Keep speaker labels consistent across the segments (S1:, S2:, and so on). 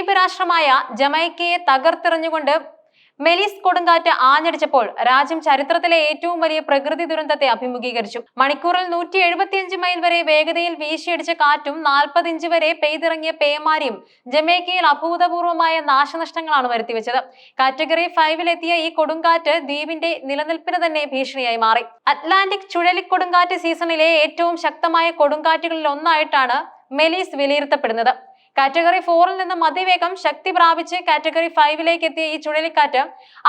S1: ദ്വീപ് രാഷ്ട്രമായ ജമൈക്കയെ തകർത്തെറിഞ്ഞുകൊണ്ട് മെലിസ് കൊടുങ്കാറ്റ് ആഞ്ഞടിച്ചപ്പോൾ രാജ്യം ചരിത്രത്തിലെ ഏറ്റവും വലിയ പ്രകൃതി ദുരന്തത്തെ അഭിമുഖീകരിച്ചു. മണിക്കൂറിൽ നൂറ്റി എഴുപത്തിയഞ്ച് മൈൽ വരെ വേഗതയിൽ വീശിയടിച്ച കാറ്റും നാൽപ്പത് ഇഞ്ച് വരെ പെയ്തിറങ്ങിയ പേമാരിയും ജമൈക്കയിൽ അഭൂതപൂർവമായ നാശനഷ്ടങ്ങളാണ് വരുത്തിവെച്ചത്. കാറ്റഗറി ഫൈവിലെത്തിയ ഈ കൊടുങ്കാറ്റ് ദ്വീപിന്റെ നിലനിൽപ്പിന് തന്നെ ഭീഷണിയായി മാറി. അറ്റ്ലാന്റിക് ചുഴലിക്കൊടുങ്കാറ്റ് സീസണിലെ ഏറ്റവും ശക്തമായ കൊടുങ്കാറ്റുകളിൽ ഒന്നായിട്ടാണ് മെലീസ് വിലയിരുത്തപ്പെടുന്നത്. കാറ്റഗറി ഫോറിൽ നിന്ന് മതിവേഗം ശക്തി പ്രാപിച്ച് കാറ്റഗറി ഫൈവിലേക്ക് എത്തിയ ഈ ചുഴലിക്കാറ്റ്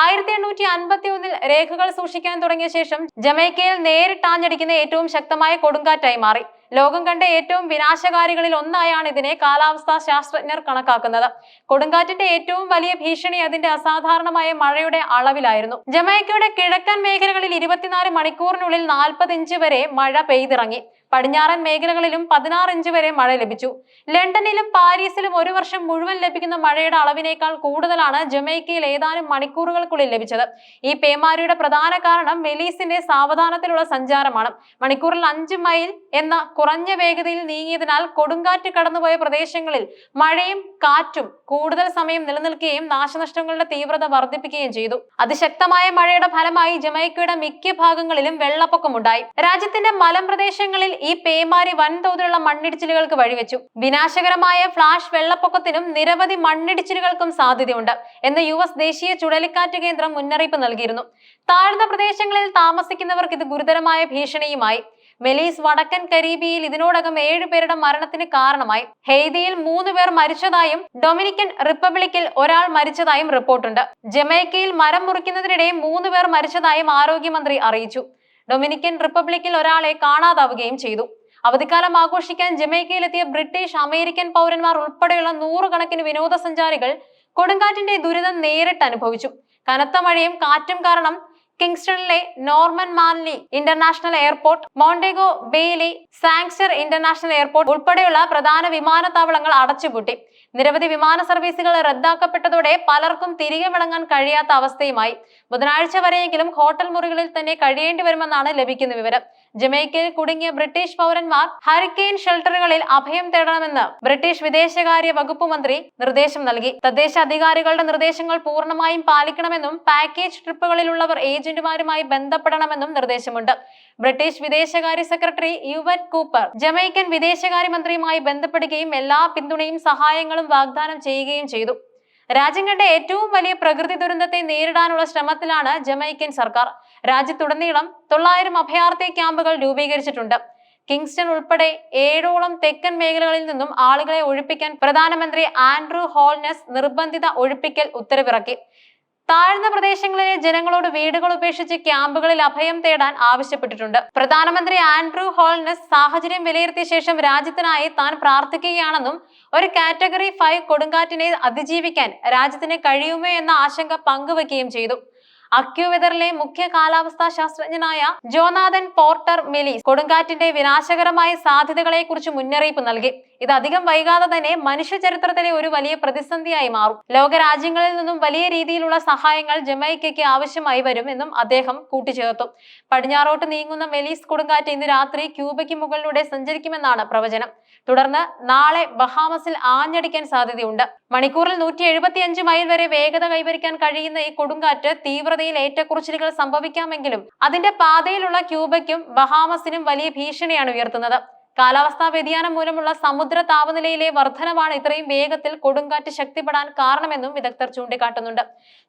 S1: ആയിരത്തി എണ്ണൂറ്റി അൻപത്തി ഒന്നിൽ രേഖകൾ സൂക്ഷിക്കാൻ തുടങ്ങിയ ശേഷം ജമൈക്കയിൽ നേരിട്ടാഞ്ഞടിക്കുന്ന ഏറ്റവും ശക്തമായ കൊടുങ്കാറ്റായി മാറി. ലോകം കണ്ട ഏറ്റവും വിനാശകാരികളിൽ ഒന്നായാണ് ഇതിനെ കാലാവസ്ഥാ ശാസ്ത്രജ്ഞർ കണക്കാക്കുന്നത്. കൊടുങ്കാറ്റിന്റെ ഏറ്റവും വലിയ ഭീഷണി അതിന്റെ അസാധാരണമായ മഴയുടെ അളവിലായിരുന്നു. ജമൈക്കയുടെ കിഴക്കൻ മേഖലകളിൽ ഇരുപത്തിനാല് മണിക്കൂറിനുള്ളിൽ നാൽപ്പത് ഇഞ്ച് വരെ മഴ പെയ്തിറങ്ങി. പടിഞ്ഞാറൻ മേഖലകളിലും പതിനാറ് ഇഞ്ച് വരെ മഴ ലഭിച്ചു. ലണ്ടനിലും പാരീസിലും ഒരു വർഷം മുഴുവൻ ലഭിക്കുന്ന മഴയുടെ അളവിനേക്കാൾ കൂടുതലാണ് ജമൈക്കയിൽ ഏതാനും മണിക്കൂറുകൾക്കുള്ളിൽ ലഭിച്ചത്. ഈ പേമാരിയുടെ പ്രധാന കാരണം മെലീസിന്റെ സാവധാനത്തിലുള്ള സഞ്ചാരമാണ്. മണിക്കൂറിൽ അഞ്ച് മൈൽ എന്ന കുറഞ്ഞ വേഗതയിൽ നീങ്ങിയതിനാൽ കൊടുങ്കാറ്റ് കടന്നുപോയ പ്രദേശങ്ങളിൽ മഴയും കാറ്റും കൂടുതൽ സമയം നിലനിൽക്കുകയും നാശനഷ്ടങ്ങളുടെ തീവ്രത വർദ്ധിപ്പിക്കുകയും ചെയ്തു. അതിശക്തമായ മഴയുടെ ഫലമായി ജമൈക്കയുടെ മിക്ക ഭാഗങ്ങളിലും വെള്ളപ്പൊക്കമുണ്ടായി. രാജ്യത്തിന്റെ മലമ്പ്രദേശങ്ങളിൽ ഈ പേമാരി വൻതോതിലുള്ള മണ്ണിടിച്ചിലുകൾക്ക് വഴിവെച്ചു. വിനാശകരമായ ഫ്ലാഷ് വെള്ളപ്പൊക്കത്തിനും നിരവധി മണ്ണിടിച്ചിലുകൾക്കും സാധ്യതയുണ്ട് എന്ന് യു എസ് ദേശീയ ചുഴലിക്കാറ്റ് കേന്ദ്രം മുന്നറിയിപ്പ് നൽകിയിരുന്നു. താഴ്ന്ന പ്രദേശങ്ങളിൽ താമസിക്കുന്നവർക്ക് ഇത് ഗുരുതരമായ ഭീഷണിയുമായി. മെലീസ് വടക്കൻ കരീബിയയിൽ ഇതിനോടകം ഏഴുപേരുടെ മരണത്തിന് കാരണമായി. ഹെയ്തിയിൽ മൂന്ന് പേർ മരിച്ചതായും ഡൊമിനിക്കൻ റിപ്പബ്ലിക്കിൽ ഒരാൾ മരിച്ചതായും റിപ്പോർട്ടുണ്ട്. ജമൈക്കയിൽ മരം മുറിക്കുന്നതിനിടെ മൂന്ന് പേർ മരിച്ചതായും ആരോഗ്യമന്ത്രി അറിയിച്ചു. ഡൊമിനിക്കൻ റിപ്പബ്ലിക്കിൽ ഒരാളെ കാണാതാവുകയും ചെയ്തു. അവധിക്കാലം ആഘോഷിക്കാൻ ജമൈക്കയിലെത്തിയ ബ്രിട്ടീഷ് അമേരിക്കൻ പൗരന്മാർ ഉൾപ്പെടെയുള്ള നൂറുകണക്കിന് വിനോദസഞ്ചാരികൾ കൊടുങ്കാറ്റിന്റെ ദുരിതം നേരിട്ട് അനുഭവിച്ചു. കനത്ത മഴയും കാറ്റും കാരണം കിങ്സ്റ്റണിലെ Norman Manley international airport Montego Bailey Sangster international airport ഉൾപ്പെടെയുള്ള പ്രധാന വിമാനത്താവളങ്ങൾ അടച്ചുപൂട്ടി. നിരവധി വിമാന സർവീസുകൾ റദ്ദാക്കപ്പെട്ടതോടെ പലർക്കും തിരികെ മടങ്ങാൻ കഴിയാത്ത അവസ്ഥയുമായി. ബുധനാഴ്ച വരെയെങ്കിലും ഹോട്ടൽ മുറികളിൽ തന്നെ കഴിയേണ്ടി വരുമെന്നാണ് ലഭിക്കുന്ന വിവരം. ജമൈക്കയിൽ കുടുങ്ങിയ ബ്രിട്ടീഷ് പൗരന്മാർ ഹരിക്കെയിൻ ഷെൽട്ടറുകളിൽ അഭയം തേടണമെന്ന് ബ്രിട്ടീഷ് വിദേശകാര്യ വകുപ്പ് മന്ത്രി നിർദ്ദേശം നൽകി. തദ്ദേശ അധികാരികളുടെ നിർദ്ദേശങ്ങൾ പൂർണമായും പാലിക്കണമെന്നും പാക്കേജ് ട്രിപ്പുകളിലുള്ളവർ ഏജന്റുമാരുമായി ബന്ധപ്പെടണമെന്നും നിർദ്ദേശമുണ്ട്. ബ്രിട്ടീഷ് വിദേശകാര്യ സെക്രട്ടറി യുവൻ കൂപ്പർ ജമൈക്കൻ വിദേശകാര്യമന്ത്രിയുമായി ബന്ധപ്പെടുകയും എല്ലാ പിന്തുണയും സഹായങ്ങളും വാഗ്ദാനം ചെയ്യുകയും ചെയ്തു. രാജ്യം കണ്ട ഏറ്റവും വലിയ പ്രകൃതി ദുരന്തത്തെ നേരിടാനുള്ള ശ്രമത്തിലാണ് ജമൈക്കൻ സർക്കാർ. രാജ്യത്തുടനീളം തൊള്ളായിരം അഭയാർത്ഥി ക്യാമ്പുകൾ രൂപീകരിച്ചിട്ടുണ്ട്. കിങ്സ്റ്റൺ ഉൾപ്പെടെ ഏഴോളം തെക്കൻ മേഖലകളിൽ നിന്നും ആളുകളെ ഒഴിപ്പിക്കാൻ പ്രധാനമന്ത്രി ആൻഡ്രൂ ഹോൾനസ് നിർബന്ധിത ഒഴിപ്പിക്കൽ ഉത്തരവിറക്കി. താഴ്ന്ന പ്രദേശങ്ങളിലെ ജനങ്ങളോട് വീടുകൾ ഉപേക്ഷിച്ച് ക്യാമ്പുകളിൽ അഭയം തേടാൻ ആവശ്യപ്പെട്ടിട്ടുണ്ട്. പ്രധാനമന്ത്രി ആൻഡ്രൂ ഹോൾനസ് സാഹചര്യം വിലയിരുത്തിയ ശേഷം രാജ്യത്തിനായി താൻ പ്രാർത്ഥിക്കുകയാണെന്നും ഒരു കാറ്റഗറി ഫൈവ് കൊടുങ്കാറ്റിനെ അതിജീവിക്കാൻ രാജ്യത്തിന് കഴിയുമോ എന്ന ആശങ്ക പങ്കുവെക്കുകയും ചെയ്തു. അക്യുവെതറിലെ മുഖ്യ കാലാവസ്ഥാ ശാസ്ത്രജ്ഞനായ ജോനാഥൻ പോർട്ടർ മെലി കൊടുങ്കാറ്റിന്റെ വിനാശകരമായ സാധ്യതകളെ കുറിച്ച് മുന്നറിയിപ്പ് നൽകി. ഇത് അധികം വൈകാതെ തന്നെ മനുഷ്യ ചരിത്രത്തിലെ ഒരു വലിയ പ്രതിസന്ധിയായി മാറും. ലോകരാജ്യങ്ങളിൽ നിന്നും വലിയ രീതിയിലുള്ള സഹായങ്ങൾ ജമൈക്കയ്ക്ക് ആവശ്യമായി വരും എന്നും അദ്ദേഹം കൂട്ടിച്ചേർത്തു. പടിഞ്ഞാറോട്ട് നീങ്ങുന്ന മെലീസ് കൊടുങ്കാറ്റ് ഇന്ന് രാത്രി ക്യൂബയ്ക്ക് മുകളിലൂടെ സഞ്ചരിക്കുമെന്നാണ് പ്രവചനം. തുടർന്ന് നാളെ ബഹാമസിൽ ആഞ്ഞടിക്കാൻ സാധ്യതയുണ്ട്. മണിക്കൂറിൽ നൂറ്റി മൈൽ വരെ വേഗത കൈവരിക്കാൻ കഴിയുന്ന ഈ കൊടുങ്കാറ്റ് തീവ്രതയിൽ ഏറ്റക്കുറച്ചിലുകൾ സംഭവിക്കാമെങ്കിലും അതിന്റെ പാതയിലുള്ള ക്യൂബയ്ക്കും ബഹാമസിനും വലിയ ഭീഷണിയാണ് ഉയർത്തുന്നത്. കാലാവസ്ഥാ വ്യതിയാനം മൂലമുള്ള സമുദ്ര താപനിലയിലെ വർധനമാണ് ഇത്രയും വേഗത്തിൽ കൊടുങ്കാറ്റ് ശക്തിപ്പെടാൻ കാരണമെന്നും വിദഗ്ധർ ചൂണ്ടിക്കാട്ടുന്നുണ്ട്.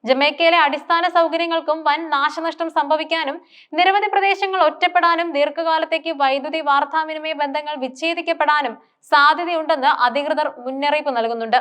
S1: ജമൈക്കയിലെ അടിസ്ഥാന സൗകര്യങ്ങൾക്കും വൻ നാശനഷ്ടം സംഭവിക്കാനും നിരവധി പ്രദേശങ്ങൾ ഒറ്റപ്പെടാനും ദീർഘകാലത്തേക്ക് വൈദ്യുതി വാർത്താവിനിമയ ബന്ധങ്ങൾ വിച്ഛേദിക്കപ്പെടാനും സാധ്യതയുണ്ടെന്ന് അധികൃതർ മുന്നറിയിപ്പ് നൽകുന്നുണ്ട്.